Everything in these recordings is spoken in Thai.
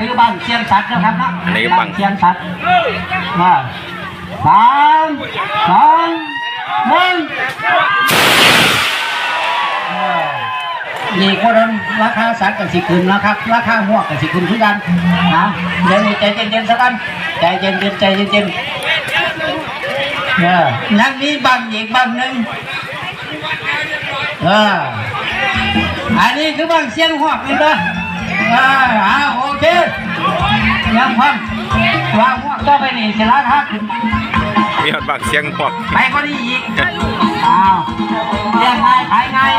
คือบ้านเชียงสัตว์นะครับนะอันนี้บังเชียงสัตว์มาสามสองหนึ่งเออนี่ก็นั้นราคาสัตว์กับสิขึ้นนะครับราคาหัวกับสิขึ้นทุกกันนะเดี๋ยวนี้ใจเย็นๆสักกันใจเย็นๆใจเย็นๆเออนั่นมีบังอีกบังหนึ่งเอออันนี้คือบังเสียงหัวนี่นะเอออ่าโอเคยังพังวางหัวต่อไปนี่สิราคาขึ้นมีหอดบางเสียงหวกไปก็ดีอีกอ้าวเรียกง่ายขายง่าย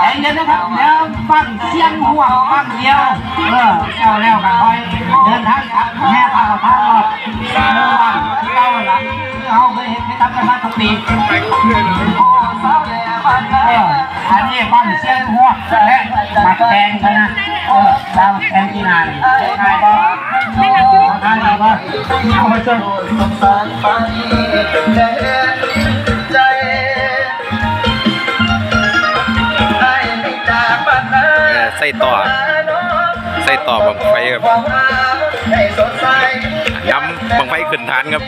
เอ็นเดี๋ยวนะครับเดี๋ยวฟังเสียงหัวฟังเดียวเออเจ้าแล้วกันคอยเดิน งใช่ไหมเออดาวแตงที่นานง่ายก็ราคาดีป่เอามาช่วยเอใส่ต่อใส่ต่อบางไฟครับย้ำบางไฟขึ้นฐานครับ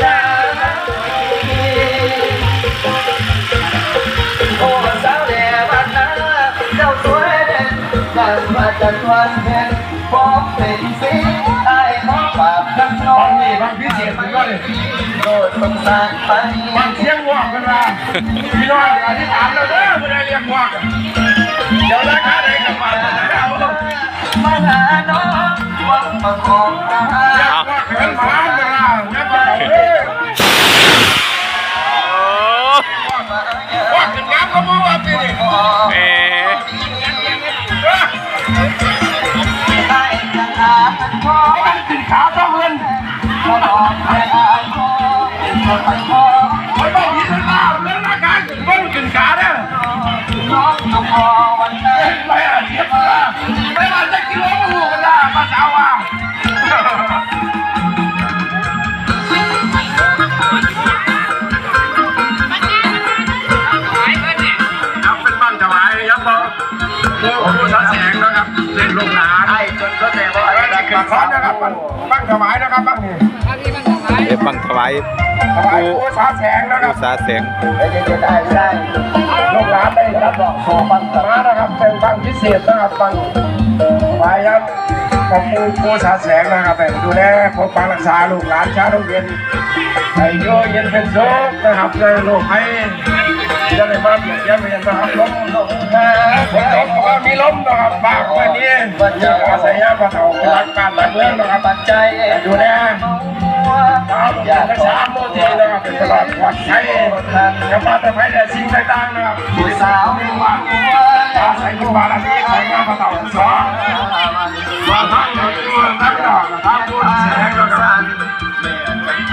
จาโอ้สาวแดดบ้านนาเจ้าสวยเด่นดังมาจากวันเพ็ญพบเป็นสีไอ้ขอฝากทั้งน้องนี่บางพิเศษมันก็เลยโดดสงสารไปบางเสียงวอกกันมาพี่น้องอธิษฐานเราเด้อไม่ได้เรียกวอกเดี๋ยวราคาไหนกลับมามาหาน้องวังมาขอ อะไรที่ขึ้นซ้อนนะครับบ้านถวายนะครับบ้านนี้เอฟบังถวายผู้สาแสงนะครับสาเสียงได้ได้ได้ลูกหลานได้รับรองขอบังสมานะครับเป็นบ้านพิเศษนะครับบ้านถวายครับของผู้ผู้สาแสงนะครับแต่ดูแลปกปักรักษาลูกหลานชาวโรงเรียนให้โยเย็นเป็นโซกนะครับในโลกให้จะได้มาเปลี่ยนแปลงไปยังนะครับลมลงมานตกก็ มีลมนะครับบางวันนี้จะอาศัยพระเถาเป็นรักการหลักเรื่องนะครับปัจจัยดูแลชาวบ้านรักษาโมทีนะครับเป็นตลอดปลอดภัยจะมาแต่ภัยแต่สิ่งต่างๆนะครับผู้สาวเรียกว่าอาศัยอยู่บ้านหลังนี้ของพระเถาสองมาทั้งหมดตัวนักดอกนะครับผู้แสงนะ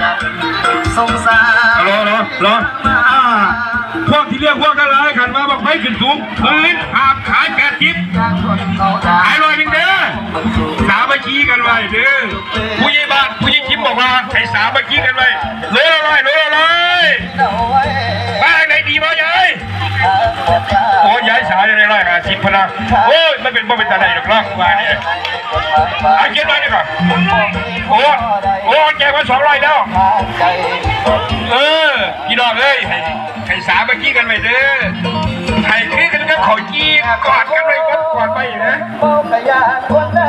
ครับสงสารรอรอรอ พวกที่เรียกพวกกันเลยขันมาบอกไม่ขึ้นสูงพื้นหาบขายแปดทิพขายลอยหนึ่งเด้อสามัคคีกันไว้เด้อผู้ใหญ่บ้านผู้ใหญ่คิมบอกว่าให้สามัคคีกันไว้โลละร้อยลละร้อยเอาไว้บ้านไหนดีบ้างยายหาบอกกาโอ้ยายสายอะไรร้อยห้าสิบพนักโอ้ยมันเป็นบ่เป็นตาใดหรอกล่องว่าเนี่ยอาเขียนไว้ดีกว่าโอ้โอ้แจกมาสองร้อยแล้ว เออ พี่น้องเอ้ยให้ให้สามัคคีกันไว้เด้อให้คือกันก็ขอจี้กอดกันไว้กันกอดไปนะเฝ้ากะยานคนใด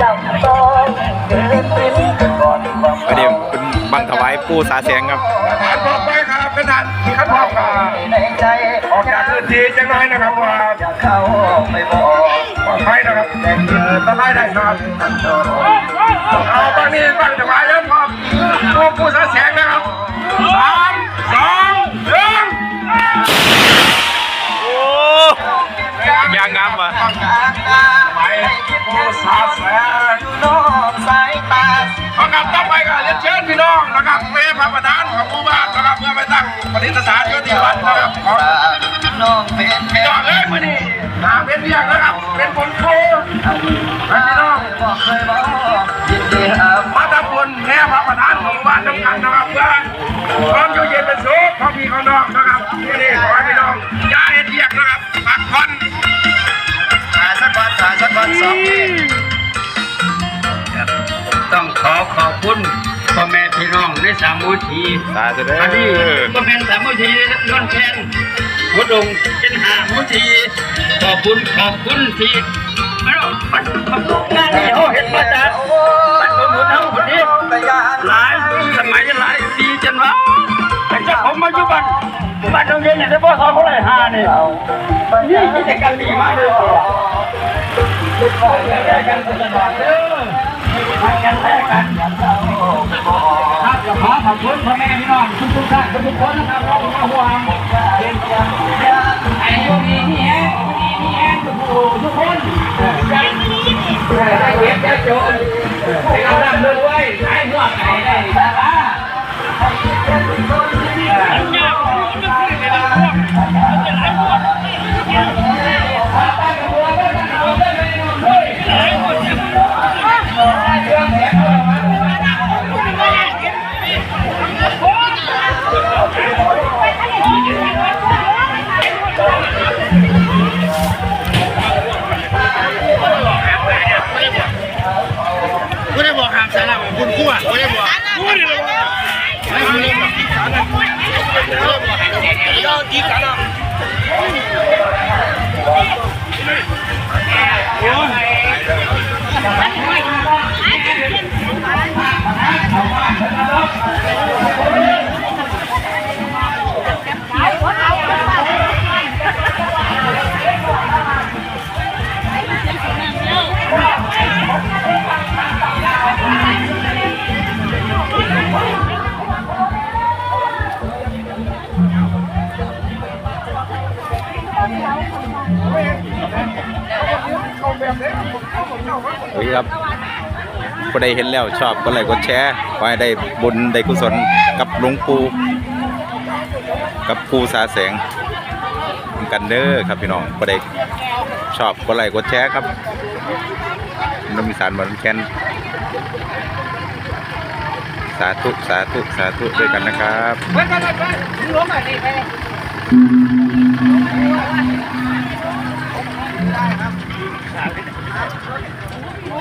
จำต้องเดินเป็นก่อนความ อันนี้เป็นบังถวายปู่สาแสงครับทหารพร้อมไปครับกระดานขันพร้อมกับในใจออกจากพื้นที่จังไรนะครับว่าอยากเข้าไปบอกปลอดภัยนะครับแต่เกิดต้นไม้ได้ครับมันโดนเเป็นเพียงนะครับเป็นผลโคให้พี่น้องบอกเคยบอกยินดีครับมาทำบุญแม่พระประธานของหมู่บ้านน้ำกันนะครับเพื่อความอยู่เย็นเป็นสุขของพี่ของน้องนะครับที่นี่ขอให้พี่น้องอย่าเฮ็ดเรียกนะครับพักผ่อนถ่ายสักวันถ่ายสักวันสองทีต้องขอขอบคุณพ่อแม่พี่น้องในสามมูทีสาธุเด้อันนี้อก็เป็นสามมูทีนนแคน หัวดงเป็นหามูทีขอบคุณขอบคุณที่ไม่รู้มันมันงานนี้เขาเห็นมาจากมันเป็นคนทั้งคนนี้หลายสมัยหลายปีจนว่าแต่เจ้าผมมาอยู่บ้านบ้านโรงเรียนเนี่ยได้พ่อสอนเขาเลยหานี่นี่กิจกรรดีมากเลยแลกกันตลอดเด้อแลกกันแลกกันครับขอขอบคุณพ่อแม่พี่น้องทุกท่านทุกคนนะครับเรามาห่วงเป็น โอ โอเครับก็ได้เห็นแล้วชอบก็เลยกดแชร์ไว้ได้บุญได้กุศลกับหลวงปู่กับครูสาแสงกันเด้อครับพี่น้องก็ได้ชอบก็เลยกดแชร์ครับน้องมิสารบอลแคนสาธุสาธุสาธุด้วยกันนะครับได้ครับ